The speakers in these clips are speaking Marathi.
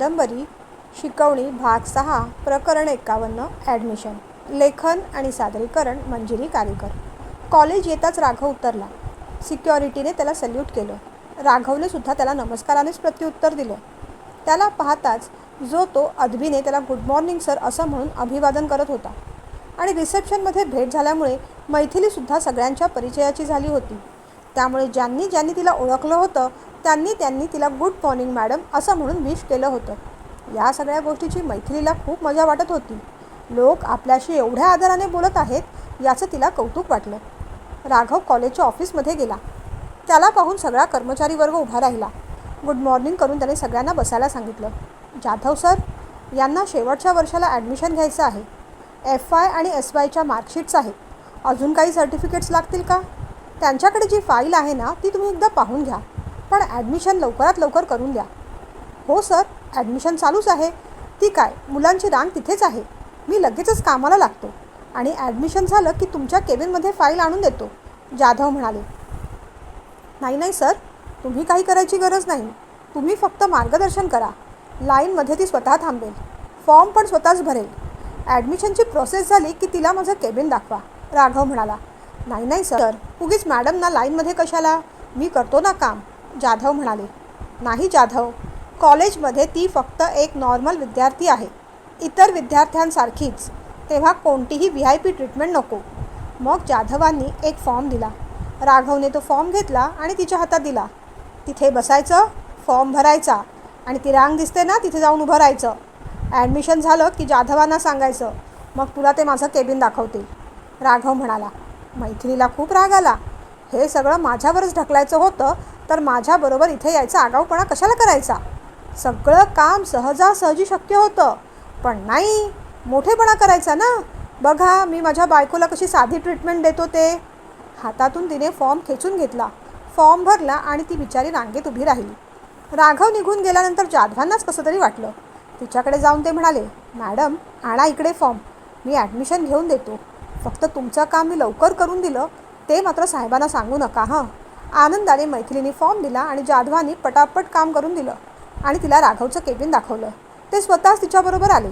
कादंबरी शिकवणी भाग सहा प्रकरण एकावन्न ॲडमिशन लेखन आणि सादरीकरण मंजिरी कारेकर. कॉलेज येताच राघव उतरला. सिक्युरिटीने त्याला सल्यूट केलं. राघवने सुद्धा त्याला नमस्कारानेच प्रत्युत्तर दिलं. त्याला पाहताच जो तो अदबीने त्याला गुड मॉर्निंग सर असं म्हणून अभिवादन करत होता. आणि रिसेप्शनमध्ये भेट झाल्यामुळे मैथिलीसुद्धा सगळ्यांच्या परिचयाची झाली होती. त्यामुळे ज्यांनी ज्यांनी तिला ओळखलं होतं त्यांनी त्यांनी तिला गुड मॉर्निंग मॅडम असं म्हणून विश केलं होतं. या सगळ्या गोष्टीची मैथिलीला खूप मजा वाटत होती. लोक आपल्याशी एवढ्या आदराने बोलत आहेत याचं तिला कौतुक वाटलं. राघव कॉलेजच्या ऑफिसमध्ये गेला. त्याला पाहून सगळा कर्मचारी वर्ग उभा राहिला. गुड मॉर्निंग करून त्याने सगळ्यांना बसायला सांगितलं. जाधव सर यांना शेवटच्या वर्षाला ॲडमिशन घ्यायचं आहे. एफ आय आणि एस वायच्या मार्कशीट्स आहेत. अजून काही सर्टिफिकेट्स लागतील का? त्यांच्याकडे जी फाईल आहे ना ती तुम्ही एकदा पाहून घ्या. पण ॲडमिशन लवकरात लवकर करून द्या. हो सर ॲडमिशन चालूच आहे. ती काय? मुलांची रांग तिथेच आहे. मी लगेचच कामाला लागतो. आणि ॲडमिशन झालं की तुमच्या केबिनमध्ये फाईल आणून देतो. जाधव म्हणाले. नाही नाही सर तुम्ही काही करायची गरज नाही. तुम्ही फक्त मार्गदर्शन करा. लाईनमध्ये ती स्वतः थांबेल. फॉर्म पण स्वतःच भरेल. ॲडमिशनची प्रोसेस झाली की तिला माझं केबिन दाखवा. राघव म्हणाला. नाही नाही सर. उगीच मॅडमना लाईनमध्ये कशाला? मी करतो ना काम जाधव म्हणाले. नाही जाधव. कॉलेजमध्ये ती फक्त एक नॉर्मल विद्यार्थी आहे. इतर विद्यार्थ्यांसारखीच. तेव्हा कोणतीही व्ही आय पी ट्रीटमेंट नको. मग जाधवांनी एक फॉर्म दिला. राघवने तो फॉर्म घेतला आणि तिच्या हातात दिला. तिथे बसायचं फॉर्म भरायचा. आणि ती रांग दिसते ना तिथे जाऊन उभं राहायचं. ॲडमिशन झालं की जाधवांना सांगायचं. मग तुला ते माझं केबिन दाखवतील. राघव म्हणाला. मैथिलीला खूप राग आला. हे सगळं माझ्यावरच ढकलायचं होतं तर माझ्याबरोबर इथे यायचा आगाऊपणा कशाला करायचा? सगळं काम सहजासहजी शक्य होतं. पण नाही मोठेपणा करायचा ना? बघा मी माझ्या बायकोला कशी साधी ट्रीटमेंट देतो ते. हातातून तिने फॉर्म खेचून घेतला. फॉर्म भरला आणि ती बिचारी रांगेत उभी राहिली. राघव निघून गेल्यानंतर जाधवांनाच कसं तरी वाटलं. तिच्याकडे जाऊन ते म्हणाले मॅडम आणा इकडे फॉर्म मी ॲडमिशन घेऊन देतो. फक्त तुमचं काम मी लवकर करून दिलं ते मात्र साहेबांना सांगू नका हां. आनंदाने मैथिलीने फॉर्म दिला आणि जाधवानी पटापट काम करून दिलं आणि तिला राघवचं केबिन दाखवलं. ते स्वतःच तिच्याबरोबर आले.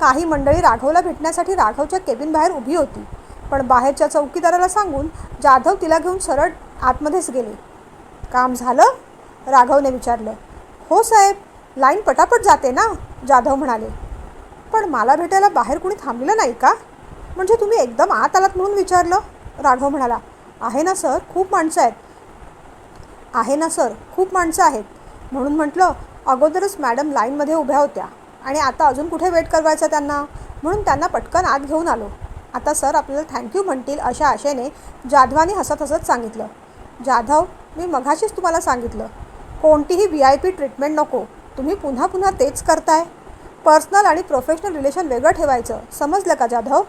काही मंडळी राघवला भेटण्यासाठी राघवच्या केबिन बाहेर उभी होती पण बाहेरच्या चौकीदाराला सांगून जाधव तिला घेऊन सरळ आतमध्येच गेले. काम झालं? राघवने विचारलं. हो साहेब लाईन पटापट जाते ना जाधव म्हणाले. पण मला भेटायला बाहेर कुणी थांबलेलं नाही का? म्हणजे तुम्ही एकदम आत आलात म्हणून विचारलं? राघव म्हणाला आहे ना सर खूप माणसं आहेत. आहे ना सर खूप माणसं आहेत. म्हणून म्हटलं अगोदरच मॅडम लाईनमध्ये उभ्या होत्या आणि आता अजून कुठे वेट करवायचं त्यांना? म्हणून त्यांना पटकन आत घेऊन आलो. आता सर आपल्याला थँक्यू म्हणतील अशा आशेने जाधवाने हसत हसत सांगितलं. जाधव मी मघाशीच तुम्हाला सांगितलं. कोणतीही व्ही आय पी ट्रीटमेंट नको. तुम्ही पुन्हा पुन्हा तेच करताय. पर्सनल आणि प्रोफेशनल रिलेशन वेगळं ठेवायचं. समजलं का जाधव?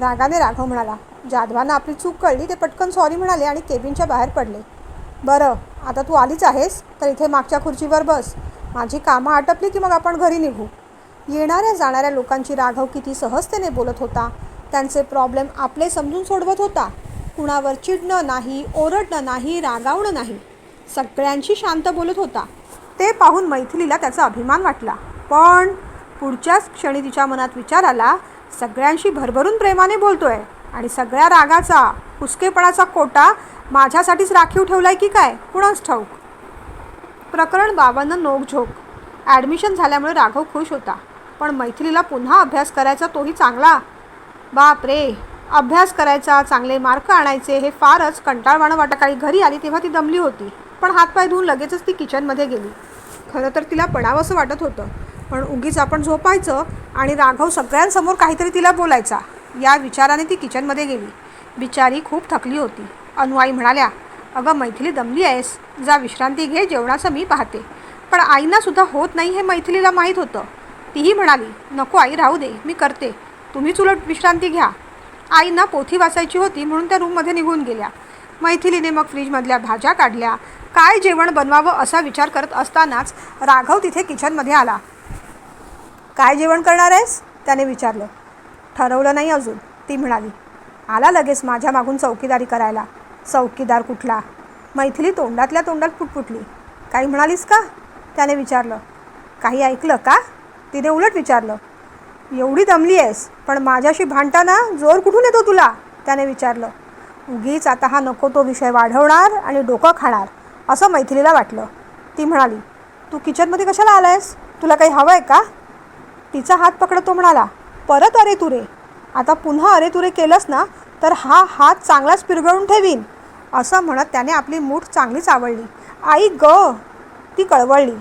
रागाने राघव म्हणाला जाधवांना आपली चूक कळली ते पटकन सॉरी म्हणाले आणि केबिनच्या बाहेर पडले. बरं आता तू आलीच आहेस तर इथे मागच्या खुर्चीवर बस. माझी कामं आटपली की मग आपण घरी निघू. येणाऱ्या जाणाऱ्या लोकांची राघव किती सहजतेने बोलत होता. त्यांचे प्रॉब्लेम आपले समजून सोडवत होता. कुणावर चिडणं नाही ओरडणं नाही रागावणं नाही. सगळ्यांशी शांत बोलत होता. ते पाहून मैथिलीला त्याचा अभिमान वाटला. पण पुढच्याच क्षणी तिच्या मनात विचार आला सगळ्यांशी भरभरून प्रेमाने बोलतोय आणि सगळ्या रागाचा हुसकेपणाचा कोटा माझ्यासाठीच राखीव ठेवलाय की काय? कुणाच ठाऊक? प्रकरण बाबांना नोकझोक. ॲडमिशन झाल्यामुळे राघव खुश होता. पण मैथिलीला पुन्हा अभ्यास करायचा तोही चांगला? बाप रे अभ्यास करायचा चांगले मार्क आणायचे हे फारच कंटाळवाणं वाटत काही घरी आली तेव्हा ती दमली होती. पण हातपाय धुवून लगेचच ती किचनमध्ये गेली. खरं तर तिला पडावंसं वाटत होतं. पण उगीच आपण झोपायचं आणि राघव सगळ्यांसमोर काहीतरी तिला बोलायचा या विचाराने ती किचनमध्ये गेली. बिचारी खूप थकली होती. अनुआई म्हणाल्या अगं मैथिली दमली आहेस. जा विश्रांती घे जेवणाचं मी पाहते. पण आईनासुद्धा होत नाही हे मैथिलीला माहीत होतं. तीही म्हणाली नको आई राहू दे मी करते. तुम्हीच उलट विश्रांती घ्या. आईना पोथी वाचायची होती म्हणून त्या रूममध्ये निघून गेल्या. मैथिलीने मग फ्रीजमधल्या भाज्या काढल्या. काय जेवण बनवावं असा विचार करत असतानाच राघव तिथे किचनमध्ये आला. काय जेवण करणार आहेस? त्याने विचारलं. ठरवलं नाही अजून. ती म्हणाली आला लगेच माझ्या मागून चौकीदारी करायला. चौकीदार कुठला? मैथिली तोंडातल्या तोंडात पुटपुटली. काही म्हणालीस का? त्याने विचारलं. काही ऐकलं का? तिने उलट विचारलं. एवढी दमली आहेस पण माझ्याशी भांडताना जोर कुठून येतो तुला? त्याने विचारलं. उगीच आता हा नको तो विषय वाढवणार आणि डोकं खाणार असं मैथिलीला वाटलं. ती म्हणाली तू किचनमध्ये कशाला आलायस? तुला काही हवं आहे का? तिचा हात पकडत तो म्हणाला परत अरे तुरे. आता पुन्हा अरे तुरे केलंस ना तर हा हात चांगलाच पिरगळून ठेवीन. असं म्हणत त्याने आपली मूठ चांगलीच आवडली. आई ग. ती कळवळली.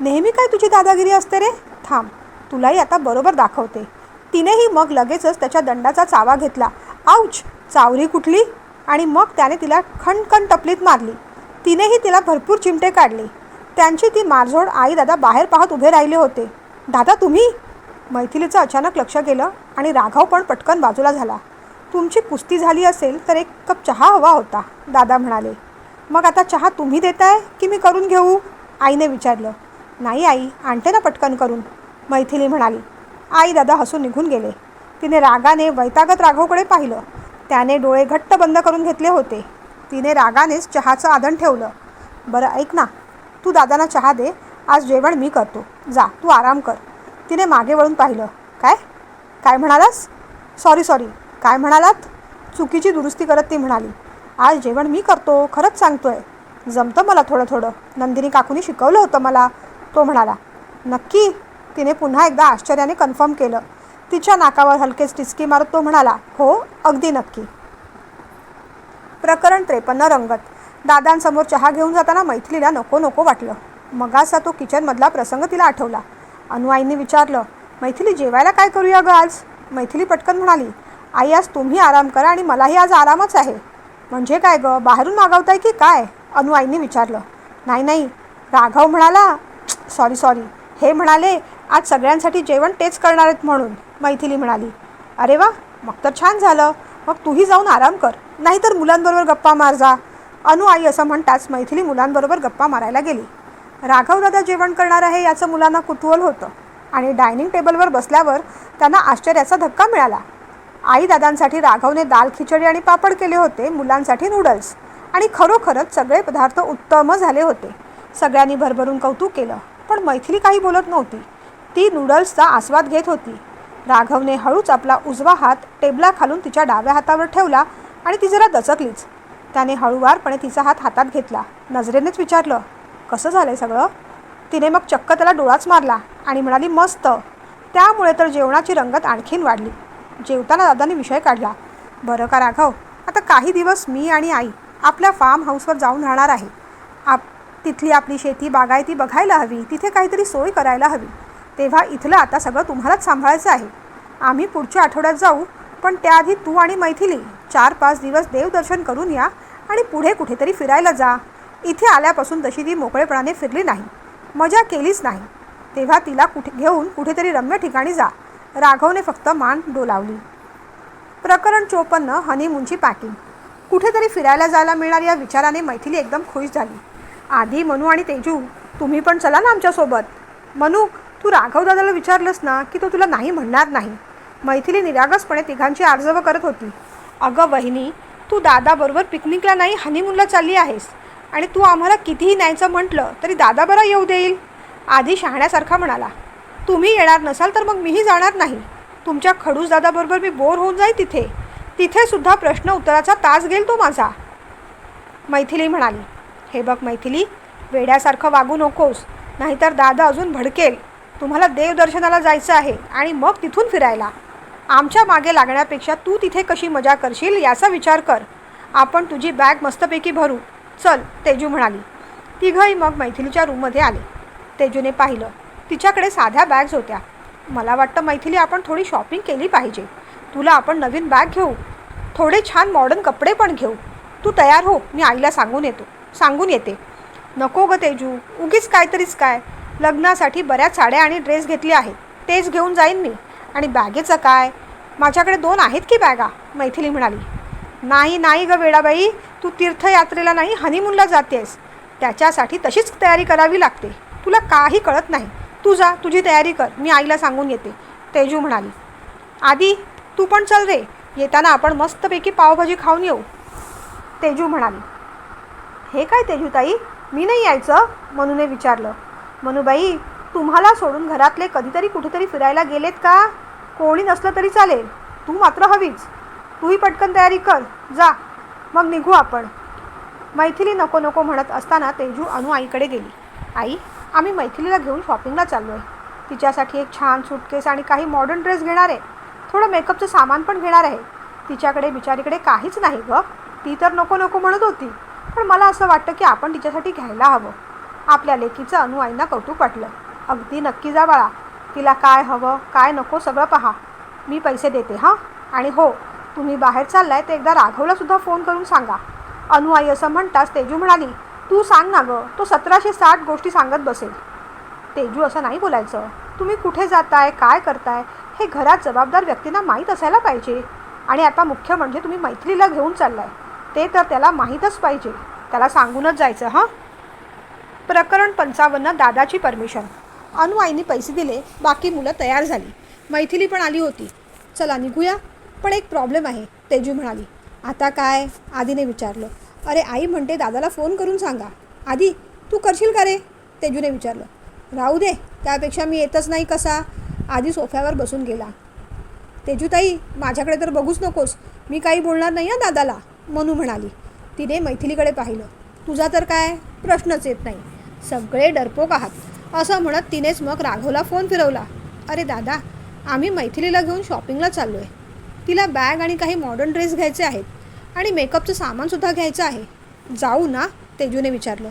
नेहमी काय तुझी दादागिरी असते रे? थांब तुलाही आता बरोबर दाखवते. तिनेही मग लगेचच त्याच्या दंडाचा चावा घेतला. आऊच चावरी कुठली? आणि मग त्याने तिला खणखण टपलीत मारली. तिनेही तिला भरपूर चिमटे काढले. त्यांची ती मारझोड आई दादा बाहेर पाहत उभे राहिले होते. दादा तुम्ही? मैथिलीचं अचानक लक्ष गेलं आणि राघव पण पटकन बाजूला झाला. तुमची कुस्ती झाली असेल तर एक कप चहा हवा होता दादा म्हणाले. मग आता चहा तुम्ही देताय की मी करून घेऊ? आईने विचारलं. नाही आई आणते ना पटकन करून मैथिली म्हणाली. आई दादा हसून निघून गेले. तिने रागाने वैतागत राघवकडे पाहिलं. त्याने डोळे घट्ट बंद करून घेतले होते. तिने रागानेच चहाचं आदन ठेवलं. बरं ऐक ना. तू दादांना चहा दे. आज जेवण मी करतो. जा तू आराम कर. तिने मागे वळून पाहिलं. काय? काय म्हणालास? सॉरी सॉरी काय म्हणालात? चुकीची दुरुस्ती करत ती म्हणाली. आज जेवण मी करतो खरंच सांगतोय. जमतं मला थोडं थोडं. नंदिनी काकूनी शिकवलं होतं मला. तो म्हणाला. नक्की? तिने पुन्हा एकदा आश्चर्याने कन्फर्म केलं. तिच्या नाकावर हलकेच टिचकी मारत तो म्हणाला. हो अगदी नक्की. प्रकरण त्रेपन्न रंगत. दादांसमोर चहा घेऊन जाताना मैथिलीला नको नको वाटलं. मगासा तो किचनमधला प्रसंग तिला आठवला. अनुआईंनी विचारलं मैथिली जेवायला काय करूया ग आज? मैथिली पटकन म्हणाली आई आज तुम्ही आराम करा आणि मलाही आज आरामच आहे. म्हणजे काय ग बाहेरून मागवताय की काय? अनुआईंनी विचारलं नाही नाही. राघव म्हणाला सॉरी सॉरी. हे म्हणाले आज सगळ्यांसाठी जेवण तेच करणार आहेत म्हणून. मैथिली म्हणाली अरे वा मग तर छान झालं. मग तूही जाऊन आराम कर. नाहीतर मुलांबरोबर गप्पा मार जा. अनु आई असं म्हणताच मैथिली मुलांबरोबर गप्पा मारायला गेली. राघवदादा जेवण करणार आहे याचं मुलांना कुतूहल होतं. आणि डायनिंग टेबलवर बसल्यावर त्यांना आश्चर्याचा धक्का मिळाला. आई दादांसाठी राघवने दाल खिचडी आणि पापड केले होते मुलांसाठी नूडल्स आणि खरोखरच सगळे पदार्थ उत्तम झाले होते. सगळ्यांनी भरभरून कौतुक केलं पण मैथिली काही बोलत नव्हती. ती नूडल्सचा आस्वाद घेत होती. राघवने हळूच आपला उजवा हात टेबला खालून तिच्या डाव्या हातावर ठेवला आणि ती जरा दचकलीच. त्याने हळूवारपणे तिचा हात हातात घेतला. नजरेनेच विचारलं कसं झालंय सगळं? तिने मग चक्क त्याला डोळाच मारला आणि म्हणाली मस्त. त्यामुळे तर जेवणाची रंगत आणखीन वाढली. जेवताना दादाने विषय काढला. बरं का राघव आता काही दिवस मी आणि आई आपल्या फार्म हाऊसवर जाऊन राहणार आहे. आप तिथली आपली शेती बागायती बघायला हवी तिथे काहीतरी सोय करायला हवी. तेव्हा इथलं आता सगळं तुम्हालाच सांभाळायचं आहे. आम्ही पुढच्या आठवड्यात जाऊ पण त्याआधी तू आणि मैथिली चार पाच दिवस देवदर्शन करून या आणि पुढे कुठेतरी फिरायला जा. इथे आल्यापासून तशी ती मोकळेपणाने फिरली नाही. मजा केलीच नाही. तेव्हा तिला कुठे घेऊन कुठेतरी रम्य ठिकाणी जा. राघवने फक्त मान डोलावली. प्रकरण चोपन्न हनीमूनची पॅकिंग कुठेतरी फिरायला जायला मिळणार या विचाराने मैथिली एकदम खुश झाली. आधी मनू आणि तेजू तुम्ही पण चला ना आमच्यासोबत. मनू तू राघव दादाला विचारलंस ना की तो तुला नाही म्हणणार नाही. मैथिली निरागसपणे तिघांची आर्जव करत होती. अगं वहिनी तू दादाबरोबर पिकनिकला नाही हनीमूनला चालली आहेस. आणि तू आम्हाला कितीही न्यायचं म्हटलं तरी दादा बरा येऊ देईल. आधी शहाण्यासारखा म्हणाला तुम्ही येणार नसाल तर मग मीही जाणार नाही. तुमच्या खडूस दादाबरोबर मी बोर होऊन जाईल तिथे. तिथेसुद्धा प्रश्न उत्तराचा तास घेईल तो माझा. मैथिली म्हणाली हे बघ मैथिली वेड्यासारखं वागू नकोस नाहीतर दादा अजून भडकेल. तुम्हाला देवदर्शनाला जायचं आहे आणि मग तिथून फिरायला. आमच्या मागे लागण्यापेक्षा तू तिथे कशी मजा करशील याचा विचार कर. आपण तुझी बॅग मस्तपैकी भरू. चल तेजू म्हणाली. तिघंही मग मैथिलीच्या रूममध्ये आले. तेजूने पाहिलं तिच्याकडे साध्या बॅग्स होत्या. मला वाटतं मैथिली आपण थोडी शॉपिंग केली पाहिजे. तुला आपण नवीन बॅग घेऊ. थोडे छान मॉडर्न कपडे पण घेऊ. तू तयार हो मी आईला सांगून येतो सांगून येते. नको ग तेजू उगीच काहीतरीच काय. लग्नासाठी बऱ्याच साड्या आणि ड्रेस घेतले आहेत तेच घेऊन जाईन मी. आणि बॅगेचं काय? माझ्याकडे दोन आहेत की बॅगा? मैथिली म्हणाली. नाही नाही ग वेळाबाई तू तीर्थयात्रेला नाही हनीमूनला जातेस. त्याच्यासाठी तशीच तयारी करावी लागते. तुला काही कळत नाही. तू जा तुझी तयारी कर. मी आईला सांगून येते. तेजू म्हणाली. आधी तू पण चल रे. येताना आपण मस्तपैकी पावभाजी खाऊन येऊ. तेजू म्हणाली. हे काय तेजूताई? मी नाही यायचं? मनूने विचारलं. मनूबाई तुम्हाला सोडून घरातले कधीतरी कुठेतरी फिरायला गेलेत का? कोणी नसलं तरी चालेल. तू मात्र हवीच. तूही पटकन तयारी कर. जा. मग निघू आपण. मैथिली नको नको म्हणत असताना तेजू अनु आईकडे गेली. आई आम्ही मैथिलीला घेऊन शॉपिंगला चाललो आहे तिच्यासाठी एक छान सुटकेस आणि काही मॉडर्न ड्रेस घेणार आहे. थोडं मेकअपचं सामान पण घेणार आहे. तिच्याकडे बिचारीकडे काहीच नाही गं. ती तर नको नको म्हणत होती. पण मला असं वाटतं की आपण तिच्यासाठी घ्यायला हवं. आपल्या लेकीचं अनु आईंना कौतुक वाटलं. अगदी नक्की जा बाळा. तिला काय हवं काय नको सगळं पहा. मी पैसे देते हां? आणि हो तुम्ही बाहेर चाललाय तर एकदा राघवला सुद्धा फोन करून सांगा. अनुआई असं म्हणताच तेजू म्हणाली तू सांग ना गं तो सतराशे साठ गोष्टी सांगत बसेल. तेजू असं नाही बोलायचं. तुम्ही कुठे जाताय काय करताय हे घरात जबाबदार व्यक्तींना माहीत असायला पाहिजे. आणि आता मुख्य म्हणजे तुम्ही मैत्रीला घेऊन चाललाय. ते तर त्याला माहीतच पाहिजे. त्याला सांगूनच जायचं हां? प्रकरण पंचावन्न दादाची परमिशन. अनुआईने पैसे दिले बाकी मुलं तयार झाली. मैथिली पण आली होती. चला निघूया. पण एक प्रॉब्लेम आहे तेजू म्हणाली. आता काय? आधीने विचारलं. अरे आई म्हणते दादाला फोन करून सांगा. आधी तू करशील का रे? तेजूने विचारलं. राहू दे त्यापेक्षा मी येतच नाही कसा? आधी सोफ्यावर बसून गेला. तेजूताई माझ्याकडे तर बघूच नकोस. मी काही बोलणार नाही आहे दादाला मनू म्हणाली. तिने मैथिलीकडे पाहिलं. तुझा तर काय? प्रश्नच येत नाही. सगळे डरपोक आहात. असं म्हणत तिनेच मग राघवला फोन फिरवला. अरे दादा आम्ही मैथिलीला घेऊन शॉपिंगला चाललो आहे तिला बॅग आणि काही मॉडर्न ड्रेस घ्यायचे आहेत आणि मेकअपचं सामानसुद्धा घ्यायचं आहे. जाऊ ना तेजूने विचारलं.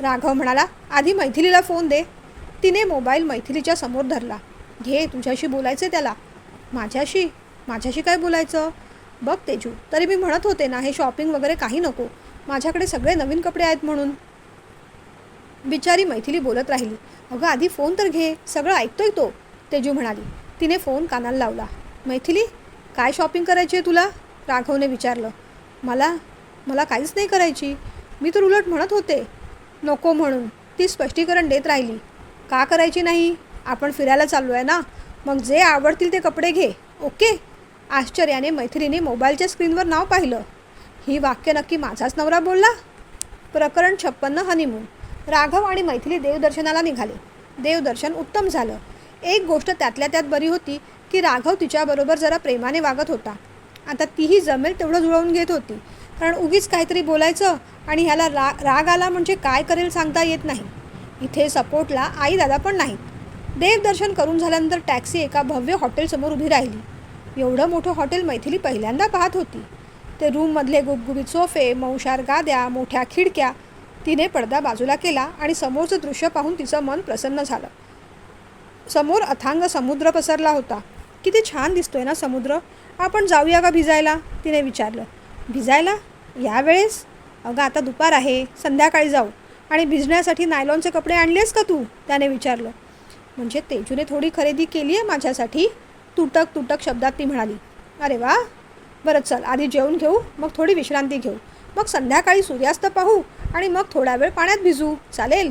राघव म्हणाला आधी मैथिलीला फोन दे. तिने मोबाईल मैथिलीच्या समोर धरला. घे तुझ्याशी बोलायचं त्याला. माझ्याशी? माझ्याशी काय बोलायचं? बघ तेजू तरी मी म्हणत होते ना हे शॉपिंग वगैरे काही नको. माझ्याकडे सगळे नवीन कपडे आहेत म्हणून. बिचारी मैथिली बोलत राहिली. अगं आधी फोन तर घे सगळं ऐकतोय तो तेजू म्हणाली. तिने फोन कानाला लावला. मैथिली काय शॉपिंग करायची आहे तुला? राघवने विचारलं. मला मला काहीच नाही करायची. मी तर उलट म्हणत होते. नको म्हणून. ती स्पष्टीकरण देत राहिली. का करायची नाही? आपण फिरायला चाललो आहे ना? मग जे आवडतील ते कपडे घे. ओके? आश्चर्याने मैत्रिणीने मोबाईलच्या स्क्रीनवर नाव पाहिलं. ही वाक्य नक्की माझाच नवरा बोलला? प्रकरण छप्पन्न हनीमून राघव आणि मैथिली देवदर्शनाला निघाले. देवदर्शन उत्तम झालं. एक गोष्ट त्यातल्या त्यात बरी होती. की राघव तिच्याबरोबर जरा प्रेमाने वागत होता. आता तीही जमेल तेवढं जुळवून घेत होती. कारण उगीच काहीतरी बोलायचं आणि ह्याला रा राग आला म्हणजे काय करेल सांगता येत नाही. इथे सपोर्टला आई दादा पण नाहीत. देवदर्शन करून झाल्यानंतर टॅक्सी एका भव्य हॉटेलसमोर उभी राहिली. एवढं मोठं हॉटेल मैथिली पहिल्यांदा पाहत होती. ते रूममधले गुबगुबीत सोफे मऊशार गाद्या मोठ्या खिडक्या तिने पडदा बाजूला केला आणि समोरचं दृश्य पाहून तिचं मन प्रसन्न झालं. समोर अथांग समुद्र पसरला होता. किती छान दिसतोय ना समुद्र. आपण जाऊया का भिजायला? तिने विचारलं. भिजायला? यावेळेस? अगं आता दुपार आहे. संध्याकाळी जाऊ. आणि भिजण्यासाठी नायलॉनचे कपडे आणलेस का तू? त्याने विचारलं. म्हणजे तेजूने थोडी खरेदी केली आहे माझ्यासाठी? तुटक तुटक शब्दात ती म्हणाली. अरे वा! बरं चल आधी जेवून घेऊ मग थोडी विश्रांती घेऊ. मग संध्याकाळी सूर्यास्त पाहू आणि मग थोडा वेळ पाण्यात भिजू. चालेल?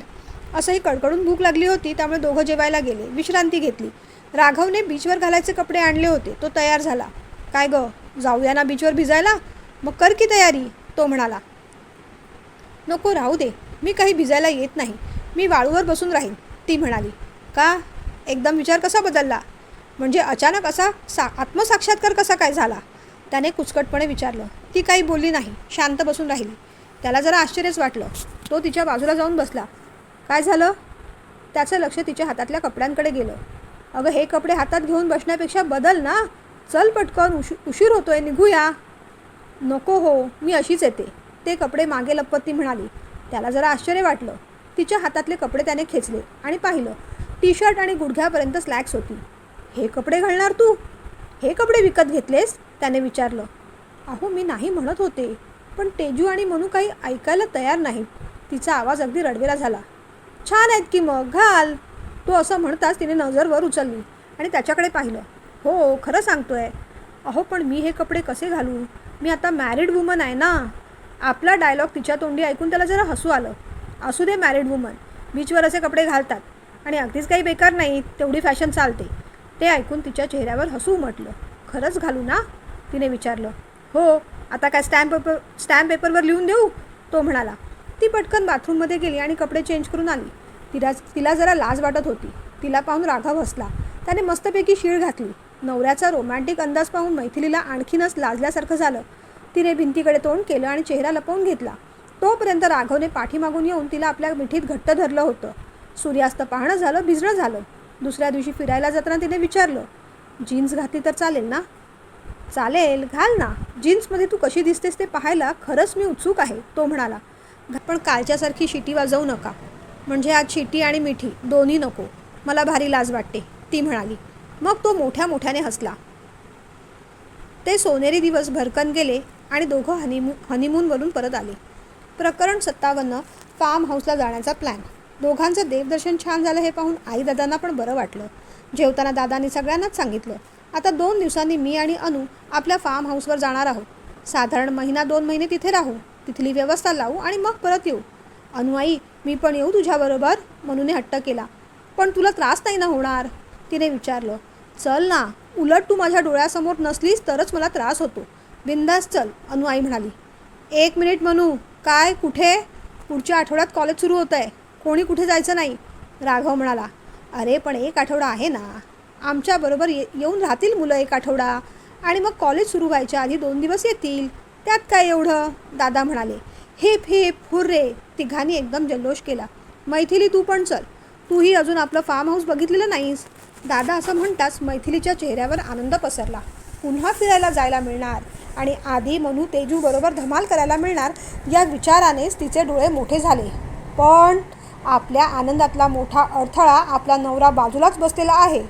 असंही कडकडून भूक लागली होती त्यामुळे दोघं जेवायला गेले. विश्रांती घेतली. राघवने बीचवर घालायचे कपडे आणले होते. तो तयार झाला. काय ग? जाऊया ना बीचवर भिजायला? मग कर की तयारी तो म्हणाला. नको राहू दे. मी काही भिजायला येत नाही. मी वाळूवर बसून राहीन ती म्हणाली. का? एकदम विचार कसा बदलला? म्हणजे अचानक असा सा आत्मसाक्षात्कार कसा काय झाला? त्याने कुचकटपणे विचारलं. ती काही बोलली नाही. शांत बसून राहिली. त्याला जरा आश्चर्यच वाटलं. तो तिच्या बाजूला जाऊन बसला. काय झालं? त्याचं लक्ष तिच्या हातातल्या कपड्यांकडे गेलं. अगं हे कपडे हातात घेऊन बसण्यापेक्षा बदल ना. चल पटकन उशी उशीर होतोय निघूया. नको हो मी अशीच येते. ते कपडे मागे लपत ती म्हणाली. त्याला जरा आश्चर्य वाटलं. तिच्या हातातले कपडे त्याने खेचले आणि पाहिलं टी शर्ट आणि गुडघ्यापर्यंत स्लॅक्स होती. हे कपडे घालणार तू? हे कपडे विकत घेतलेस? त्याने विचारलं. अहो मी नाही म्हणत होते पण तेजू आणि मनू काही ऐकायला तयार नाहीत. तिचा आवाज अगदी रडवेला झाला. छान आहेत की मग? घाल. तो असं म्हणताच तिने नजर वर उचलली आणि त्याच्याकडे पाहिलं. हो खरं सांगतोय. अहो पण मी हे कपडे कसे घालू? मी आता मॅरिड वुमन आहे ना. आपला डायलॉग तिच्या तोंडी ऐकून त्याला जरा हसू आलं. असू दे मॅरिड वुमन बीचवर असे कपडे घालतात. आणि अगदीच काही बेकार नाही तेवढी फॅशन चालते. ते ऐकून तिच्या चेहऱ्यावर हसू उमटलं. खरंच घालू ना? तिने विचारलं. हो आता काय स्टॅम्प पेपर स्टॅम्प पेपरवर लिहून देऊ? तो म्हणाला. ती पटकन बाथरूममध्ये गेली आणि कपडे चेंज करून आली. तिला तिला जरा लाज वाटत होती. तिला पाहून राघव हसला. त्याने मस्तपैकी शीळ घातली. नवऱ्याचा रोमॅन्टिक अंदाज पाहून मैथिलीला आणखीनच लाजल्यासारखं झालं. तिने भिंतीकडे तोंड केलं आणि चेहरा लपवून घेतला. तोपर्यंत राघवने पाठीमागून येऊन तिला आपल्या मिठीत घट्ट धरलं होतं. सूर्यास्त पाहणं झालं भिजणं झालं. दुसऱ्या दिवशी फिरायला जाताना तिने विचारलं जीन्स घातली तर चालेल ना? चालेल घाल ना. जीन्समध्ये तू कशी दिसतेस ते पाहायला खरंच मी उत्सुक आहे तो म्हणाला. पण कालच्यासारखी शिटी वाजवू नका. म्हणजे आज चिटी आणि मिठी दोन्ही नको. मला भारी लाज वाटते ती म्हणाली. मग तो मोठ्या मोठ्याने हसला. ते सोनेरी दिवस भरकन गेले आणि दोघं हनीमू हनीमूनवरून परत आले. प्रकरण सत्तावन्न फार्म हाऊसला जाण्याचा प्लॅन. दोघांचं देवदर्शन छान झालं हे पाहून आई दादांना पण बरं वाटलं. जेवताना दादांनी सगळ्यांनाच सांगितलं. आता दोन दिवसांनी मी आणि अनु आपल्या फार्म हाऊसवर जाणार आहोत. साधारण महिना दोन महिने तिथे राहू तिथली व्यवस्था लावू आणि मग परत येऊ. अनुआई मी पण येऊ तुझ्याबरोबर मनूने हट्ट केला. पण तुला त्रास नाही ना होणार? तिने विचारलं. चल ना उलट तू माझ्या डोळ्यासमोर नसलीस तरच मला त्रास होतो. बिंदास चल अनु आई म्हणाली. एक मिनिट मनू काय कुठे? पुढच्या आठवड्यात कॉलेज सुरू होतं आहे कोणी कुठे जायचं नाही? राघव म्हणाला. अरे पण एक आठवडा आहे ना. आमच्याबरोबर ये येऊन राहतील मुलं एक आठवडा. आणि मग कॉलेज सुरू व्हायच्या आधी दोन दिवस येतील. त्यात काय एवढं? दादा म्हणाले. हिप हिप हुर्रे तिघांनी एकदम जल्लोष केला. मैथिली तू पण चल. तूही अजून आपलं फार्म हाऊस बघितलेलं नाहीस. दादा असं म्हणताच मैथिलीच्या चेहऱ्यावर आनंद पसरला. पुन्हा फिरायला जायला मिळणार. आणि आधी मनू तेजू बरोबर धमाल करायला मिळणार या विचारानेच तिचे डोळे मोठे झाले. पण आपल्या आनंदातला मोठा अडथळा आपला नवरा बाजूलाच बसलेला आहे.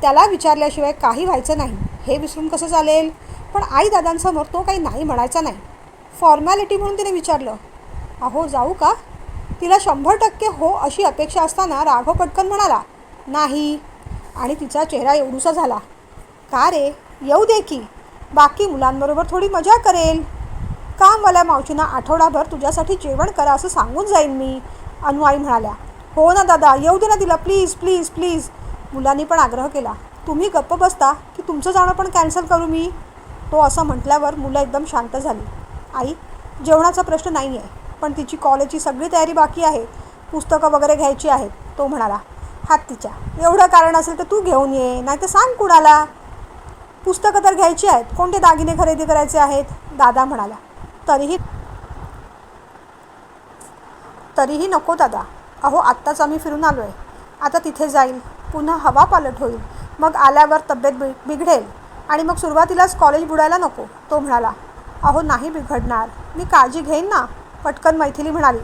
त्याला विचारल्याशिवाय काही व्हायचं नाही. हे विसरून कसं चालेल? पण आई दादांसमोर तो काही नाही म्हणायचा नाही. फॉर्मॅलिटी म्हणून तिने विचारलं अहो जाऊ का? तिला शंभर टक्के हो अशी अपेक्षा असताना राघव पटकन म्हणाला नाही. आणि तिचा चेहरा एवढूसा झाला का रे? येऊ दे की. बाकी मुलांबरोबर थोडी मजा करेल. कामवाल्या मावशींना आठवडाभर तुझ्यासाठी जेवण करा असं सांगून जाईन मी? अनुआई म्हणाल्या हो ना दादा येऊ दे ना तिला प्लीज प्लीज प्लीज. मुलांनी पण आग्रह केला तुम्ही गप्प बसता की तुमचं जाणं पण कॅन्सल करू मी? तो असं म्हटल्यावर मुलं एकदम शांत झाली. आई जेवणाचा प्रश्न नाही आहे पण तिची कॉलेजची सगळी तयारी बाकी आहे. पुस्तकं वगैरे घ्यायची आहेत तो म्हणाला. हात तिच्या. एवढं कारण असेल तर तू घेऊन ये नाही तर सांग कुणाला. पुस्तकं तर घ्यायची आहेत. कोणते दागिने खरेदी करायचे आहेत? दादा म्हणाला. तरीही तरीही नको दादा. अहो आत्ताच आम्ही फिरून आलो आहे आता तिथे जाईल. पुन्हा हवा पालट होईल. मग आल्यावर तब्येत बि बिघडेल. आणि मग सुरुवातीलाच कॉलेज बुडायला नको तो म्हणाला. अहो नाही बिघडणार. मी काळजी घेईन ना पटकन मैथिली म्हणाली.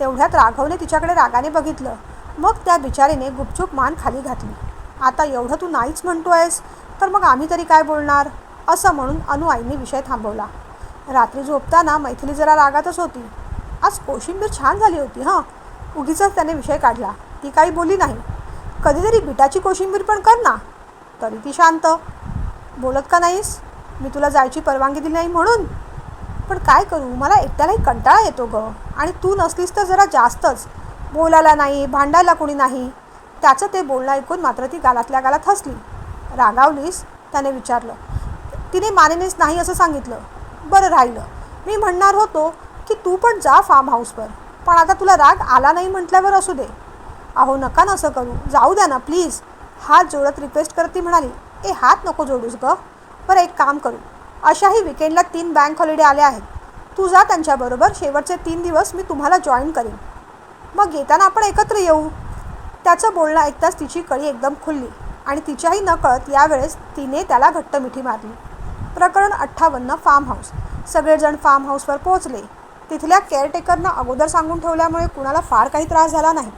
तेवढ्यात राघवने तिच्याकडे रागाने बघितलं. मग त्या बिचारीने गुपचूप मान खाली घातली. आता एवढं तू नाहीच म्हणतो आहेस तर मग आम्ही तरी काय बोलणार? असं म्हणून अनुआईने विषय थांबवला. रात्री झोपताना मैथिली जरा रागातच होती. आज कोशिंबीर छान झाली होती हां? उगीच त्याने विषय काढला. ती काही बोली नाही. कधीतरी बिटाची कोशिंबीर पण कर ना. तरी ती शांत. बोलत का नाहीस? मी तुला जायची परवानगी दिली नाही म्हणून. पण काय करू मला एकट्यालाही कंटाळा येतो ग. आणि तू नसलीस तर जरा जास्तच. बोलायला नाही भांडायला कोणी नाही. त्याचं ते बोलणं ऐकून मात्र ती गालातल्या गालात हसली. रागावलीस? त्याने विचारलं. तिने मानेनेच नाही असं सांगितलं. बरं राहिलं. मी म्हणणार होतो की तू पण जा फार्म हाऊसवर पण आता तुला राग आला नाही म्हटल्यावर असू दे. अहो नका ना असं करू. जाऊ द्या ना प्लीज हात जोडत रिक्वेस्ट करत ती म्हणाली ए हात नको जोडूस ग. बरं एक काम करू. अशाही विकेंडला तीन बँक हॉलिडे आले आहेत. तू जा त्यांच्याबरोबर शेवटचे तीन दिवस मी तुम्हाला जॉईन करीन. मग येताना आपण एकत्र येऊ. त्याचं बोलणं ऐकताच तिची कळी एकदम खुलली आणि तिच्याही नकळत यावेळेस तिने त्याला घट्ट मिठी मारली. प्रकरण अठ्ठावन्न फार्म हाऊस सगळेजण फार्म हाऊसवर पोहोचले. तिथल्या केअरटेकरनं अगोदर सांगून ठेवल्यामुळे कुणाला फार काही त्रास झाला नाही.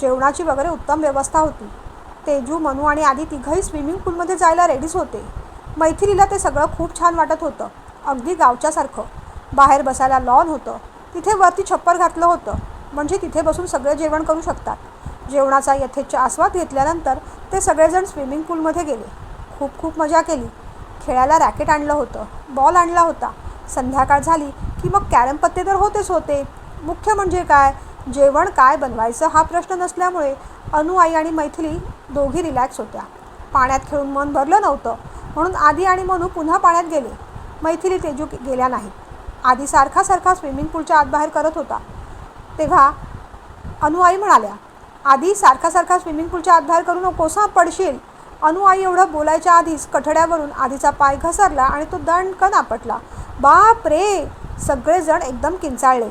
जेवणाची वगैरे उत्तम व्यवस्था होती. तेजू मनू आणि आधी तिघंही स्विमिंग पूलमध्ये जायला रेडीच होते. मैथिलीला ते सगळं खूप छान वाटत होतं. अगदी गावच्यासारखं. बाहेर बसायला लॉन होतं. तिथे वरती छप्पर घातलं होतं. म्हणजे तिथे बसून सगळे जेवण करू शकतात. जेवणाचा यथेच्छ आस्वाद घेतल्यानंतर ते सगळेजण स्विमिंग पूलमध्ये गेले. खूप खूप मजा केली. खेळायला रॅकेट आणलं होतं. बॉल आणला होता. संध्याकाळ झाली की मग कॅरम पत्ते तर होतेच होते. मुख्य म्हणजे काय? जेवण काय बनवायचं हा प्रश्न नसल्यामुळे अनु आई आणि मैथिली दोघी रिलॅक्स होत्या. पाण्यात खेळून मन भरलं नव्हतं. म्हणून आधी आणि मनू पुन्हा पाण्यात गेले. मैथिली तेजू गेल्या नाहीत. आधी सारखा सारखा स्विमिंग पूलच्या आत बाहेर करत होता. तेव्हा अनुआई म्हणाल्या आधी सारखा सारखा स्विमिंग पूलच्या आतबाहेर करू नकोस हा पडशील. अनु आई एवढं बोलायच्या आधीच कठड्यावरून आधीचा पाय घसरला आणि तो दणकन आपटला बाप रे! सगळेजण एकदम किंचाळले.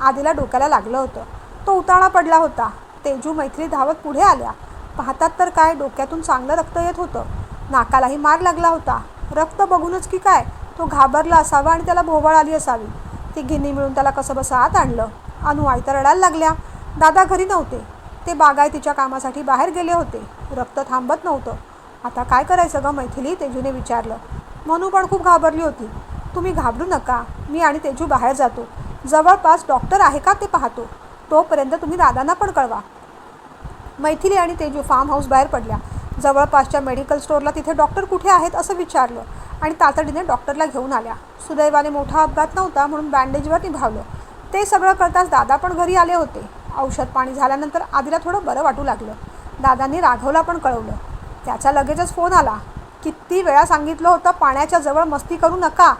आधीला डोक्याला लागलं होतं. तो उताळा पडला होता. तेजू मैथिली धावत पुढे आल्या. पाहतात तर काय डोक्यातून चांगलं रक्त येत होतं. नाकालाही मार लागला होता. रक्त बघूनच की काय तो घाबरला असावा आणि त्याला भोवळ आली असावी. ती गिनी मिळून त्याला कसं बसं आत आणलं? अनु आई तर रडायला लागल्या. दादा घरी नव्हते. ते बागायतीच्या कामासाठी बाहेर गेले होते. रक्त थांबत नव्हतं. आता काय करायचं गं? मैथिली तेजूने विचारलं. मनू पण खूप घाबरली होती. तुम्ही घाबरू नका. मी आणि तेजू बाहेर जातो. जवळपास डॉक्टर आहे का ते पाहतो. तोपर्यंत तुम्ही दादांना पण कळवा. मैथिली आणि तेजू फार्म हाऊस बाहेर पडल्या. जवळपासच्या मेडिकल स्टोअरला तिथे डॉक्टर कुठे आहेत असं विचारलं आणि तातडीने डॉक्टरला घेऊन आल्या. सुदैवाने मोठा अपघात नव्हता म्हणून बँडेजवर निभावलं. ते सगळं कळताच दादा पण घरी आले होते. औषध पाणी झाल्यानंतर आधीला थोडं बरं वाटू लागलं. दादांनी राघवला पण कळवलं. त्याचा लगेचच फोन आला. किती वेळा सांगितलं होतं पाण्याच्या जवळ मस्ती करू नका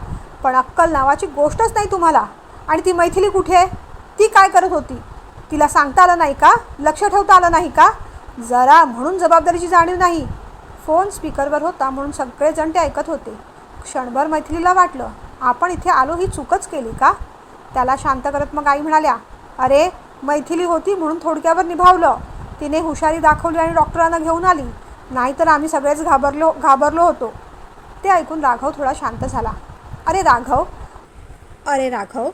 पण अक्कल नावाची गोष्टच नाही तुम्हाला. आणि ती मैथिली कुठे आहे? ती काय करत होती? तिला सांगता आलं नाही का? लक्ष ठेवता आलं नाही का? जरा म्हणून जबाबदारीची जाणीव नाही. फोन स्पीकरवर होता म्हणून सगळेजण ते ऐकत होते. क्षणभर मैथिलीला वाटलं आपण इथे आलो ही चूकच केली का? त्याला शांत करत मग आई म्हणाल्या अरे मैथिली होती म्हणून थोडक्यावर निभावलं. तिने हुशारी दाखवली आणि डॉक्टरांना घेऊन आली. नाहीतर आम्ही सगळेच घाबरलो घाबरलो होतो. ते ऐकून राघव थोडा शांत झाला. अरे राघव. अरे राघव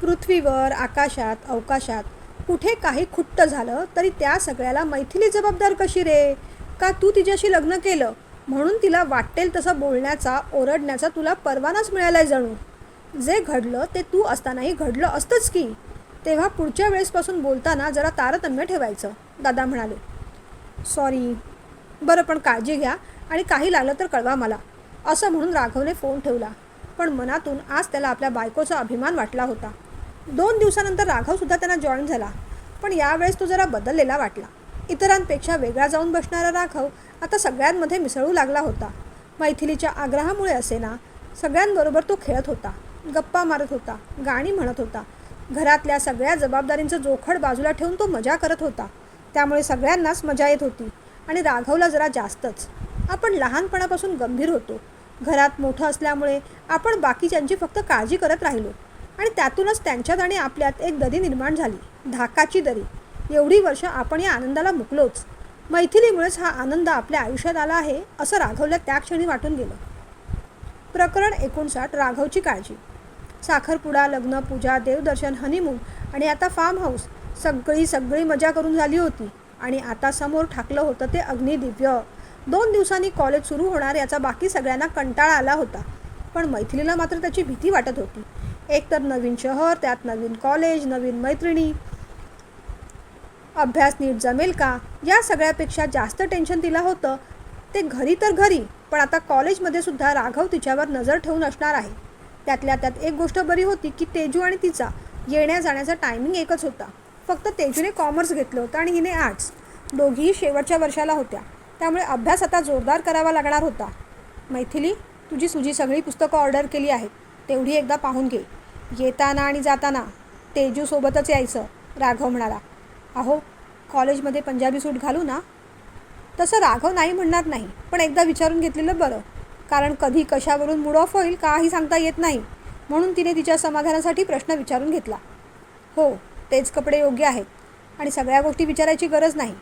पृथ्वीवर आकाशात अवकाशात कुठे काही खुट्ट झालं तरी त्या सगळ्याला मैथिली जबाबदार कशी रे? का तू तिच्याशी लग्न केलं? म्हणून तिला वाटेल तसं बोलण्याचा ओरडण्याचा तुला परवानाच मिळालाय जणू. जे घडलं ते तू असतानाही घडलं असतंच की. तेव्हा पुढच्या वेळेसपासून बोलताना जरा तारतम्य ठेवायचं दादा म्हणाले. सॉरी बरं पण काळजी घ्या आणि काही लागलं तर कळवा मला असं म्हणून राघवने फोन ठेवला. पण मनातून आज त्याला आपल्या बायकोचा अभिमान वाटला होता. दोन दिवसानंतर राघवसुद्धा त्यांना जॉईन झाला. पण यावेळेस तो जरा बदललेला वाटला. इतरांपेक्षा वेगळा जाऊन बसणारा राघव आता सगळ्यांमध्ये मिसळू लागला होता. मैथिलीच्या आग्रहामुळे असे ना सगळ्यांबरोबर तो खेळत होता गप्पा मारत होता गाणी म्हणत होता. घरातल्या सगळ्या जबाबदारींचं जोखड बाजूला ठेवून तो मजा करत होता. त्यामुळे सगळ्यांनाच मजा येत होती आणि राघवला जरा जास्तच. आपण लहानपणापासून गंभीर होतो. घरात मोठं असल्यामुळे आपण बाकीच्यांची फक्त काळजी करत राहिलो. आणि त्यातूनच त्यांच्यात आणि आपल्यात एक दरी निर्माण झाली. धाकाची दरी. एवढी वर्ष आपण या आनंदाला मुकलोच. मैथिलीमुळेच हा आनंद आपल्या आयुष्यात आला आहे असं राघवला त्या क्षणी वाटून गेलं. प्रकरण एकोणसाठ राघवची काळजी. साखरपुडा लग्न पूजा देवदर्शन हनीमून आणि आता फार्म हाऊस सगळी सगळी मजा करून झाली होती. आणि आता समोर ठाकलं होतं ते अग्निदिव्य दोन दिवसांनी कॉलेज सुरू होणार याचा बाकी सगळ्यांना कंटाळा आला होता. पण मैथिलीला मात्र त्याची भीती वाटत होती. एक तर नवीन शहर त्यात नवीन कॉलेज नवीन मैत्रिणी. अभ्यास नीट जमेल का? या सगळ्यापेक्षा जास्त टेन्शन तिला होतं. ते घरी तर घरी पण आता कॉलेजमध्ये सुद्धा राघव तिच्यावर नजर ठेवून असणार आहे. त्यातल्या त्यात एक गोष्ट बरी होती की तेजू आणि तिचा येण्या जाण्याचा टायमिंग एकच होता. फक्त तेजूने कॉमर्स घेतलं होतं आणि हिने आर्ट्स दोघीही शेवटच्या वर्षाला होत्या. त्यामुळे अभ्यास आता जोरदार करावा लागणार होता. मैथिली तुझी तुझी सगळी पुस्तकं ऑर्डर केली आहेत. तेवढी एकदा पाहून घे. येताना आणि जाताना तेजूसोबतच यायचं राघव म्हणाला. अहो कॉलेजमध्ये पंजाबी सूट घालू ना? तसं राघव नाही म्हणणार नाही पण एकदा विचारून घेतलेलं बरं. कारण कधी कशावरून मूड ऑफ होईल काही सांगता येत नाही. म्हणून तिने तिच्या समाधानासाठी प्रश्न विचारून घेतला. हो तेच कपडे योग्य आहेत. आणि सगळ्या गोष्टी विचारायची गरज नाही.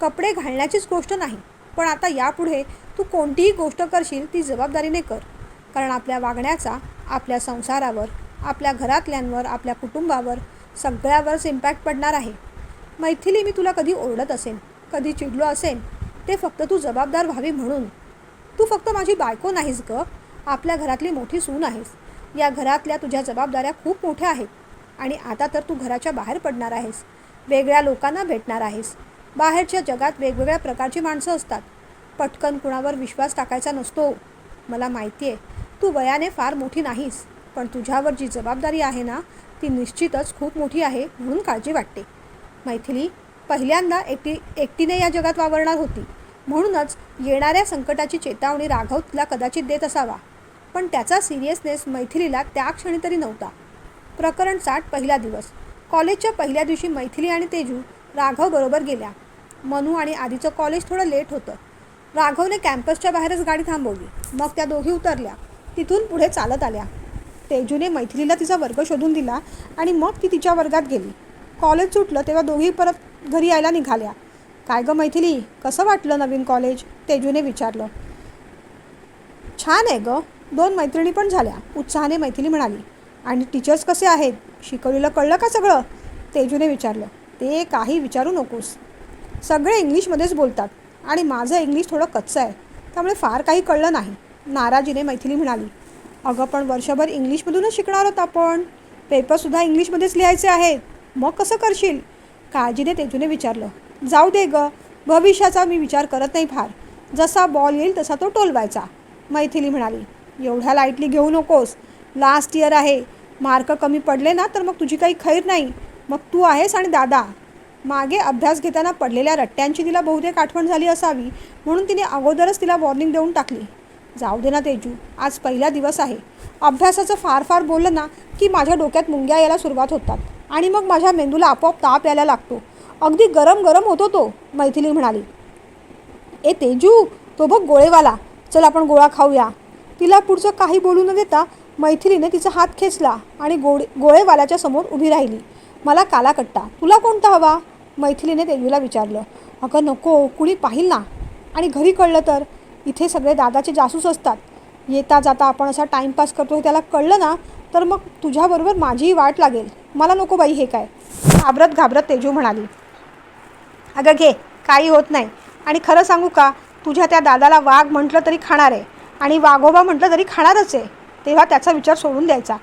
कपडे घालण्याचीच गोष्ट नाही. पण आता यापुढे तू कोणतीही गोष्ट करशील ती जबाबदारीने कर. कारण आपल्या वागण्याचा आपल्या संसारावर आपल्या घरातल्यांवर आपल्या कुटुंबावर सगळ्यावरच इम्पॅक्ट पडणार आहे. मैथिली मी तुला कधी ओरडत असेन कधी चिडलो असेन ते फक्त तू जबाबदार व्हावी म्हणून. तू फक्त माझी बायको नाहीस ग. आपल्या घरातली मोठी सून आहेस. या घरातल्या तुझ्या जबाबदाऱ्या खूप मोठ्या आहेत. आणि आता तर तू घराच्या बाहेर पडणार आहेस. वेगळ्या लोकांना भेटणार आहेस. बाहेरच्या जगात वेगवेगळ्या प्रकारची माणसं असतात. पटकन कुणावर विश्वास टाकायचा नसतो. मला माहिती आहे तू वयाने फार मोठी नाहीस पण तुझ्यावर जी जबाबदारी आहे ना ती निश्चितच खूप मोठी आहे म्हणून काळजी वाटते. मैथिली पहिल्यांदा एकटी एकटीने या जगात वावरणार होती. म्हणूनच येणाऱ्या संकटाची चेतावणी राघव तिला कदाचित देत असावा. पण त्याचा सिरियसनेस मैथिलीला त्या क्षणी तरी नव्हता. प्रकरण साठ पहिला दिवस. कॉलेजच्या पहिल्या दिवशी मैथिली आणि तेजू राघव बरोबर गेल्या. मनू आणि आधीचं कॉलेज थोडं लेट होतं. राघवने कॅम्पसच्या बाहेरच गाडी थांबवली. मग त्या दोघी उतरल्या. तिथून पुढे चालत आल्या. तेजूने मैथिलीला तिचा वर्ग शोधून दिला आणि मग ती तिच्या वर्गात गेली. कॉलेज सुटलं तेव्हा दोघी परत घरी यायला निघाल्या. काय गं मैथिली कसं वाटलं नवीन कॉलेज? तेजूने विचारलं. छान आहे गं. दोन मैत्रिणी पण झाल्या उत्साहाने मैथिली म्हणाली. आणि टीचर्स कसे आहेत? शिकवलेलं कळलं का सगळं? तेजूने विचारलं. ते काही विचारू नकोस. सगळे इंग्लिशमध्येच बोलतात आणि माझं इंग्लिश थोडं कच्चं आहे. त्यामुळे फार काही कळलं नाही. नाराजीने मैथिली म्हणाली. अगं पण वर्षभर इंग्लिशमधूनच शिकणार आहोत आपण. पेपरसुद्धा इंग्लिशमध्येच लिहायचे आहेत. मग कसं करशील? काळजीने तेजूने विचारलं. जाऊ दे गं. भविष्याचा मी विचार करत नाही फार. जसा बॉल येईल तसा तो टोलवायचा. मैथिली म्हणाली. एवढ्या लाईटली घेऊ नकोस. लास्ट इयर आहे. मार्क कमी पडले ना तर मग तुझी काही खैर नाही. मग तू आहेस आणि दादा. मागे अभ्यास घेताना पडलेल्या रट्ट्यांची तिला बहुतेक आठवण झाली असावी म्हणून तिने अगोदरच तिला वॉर्निंग देऊन टाकली. जाऊ दे ना तेजू आज पहिला दिवस आहे. अभ्यासाचं फार फार बोललं ना की माझ्या डोक्यात मुंग्या यायला सुरुवात होतात आणि मग माझ्या मेंदूला आपोआप ताप यायला लागतो. अगदी गरम गरम होतो तो मैथिली म्हणाली. ए तेजू तो बघ गोळेवाला. चल आपण गोळा खाऊया. तिला पुढचं काही बोलू न देता मैथिलीने तिचा हात खेचला आणि गोळे गोळेवाल्याच्या समोर उभी राहिली. मला काला कट्टा तुला कोणता हवा? मैथिलीने तेजूला विचारलं. अगं नको कुणी पाहिल ना. आणि घरी कळलं तर इथे सगळे दादाचे जासूस असतात. येता जाता आपण असा टाईमपास करतो हे त्याला कळलं ना तर मग तुझ्याबरोबर माझीही वाट लागेल. मला नको बाई हे काय. घाबरत घाबरत तेजू म्हणाली. अगं घे काही होत नाही. आणि खरं सांगू का तुझ्या त्या दादाला वाघ म्हटलं तरी खाणार आहे. आणि वाघोबा म्हटलं तरी खाणारच आहे. तेव्हा त्याचा विचार सोडून द्यायचा.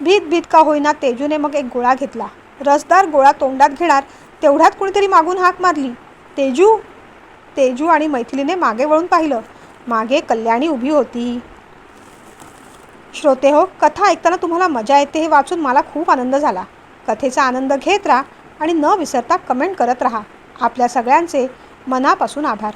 भीत भीत का होईना तेजूने मग एक गोळा घेतला. रसदार गोळा तोंडात घेणार तेवढ्यात कुणीतरी मागून हाक मारली. तेजू? तेजू आणि मैथिलीने मागे वळून पाहिलं. मागे कल्याणी उभी होती. श्रोते हो कथा ऐकताना तुम्हाला मजा येते हे वाचून मला खूप आनंद झाला. कथेचा आनंद घेत राहा आणि न विसरता कमेंट करत राहा. आपल्या सगळ्यांचे मनापासून आभार.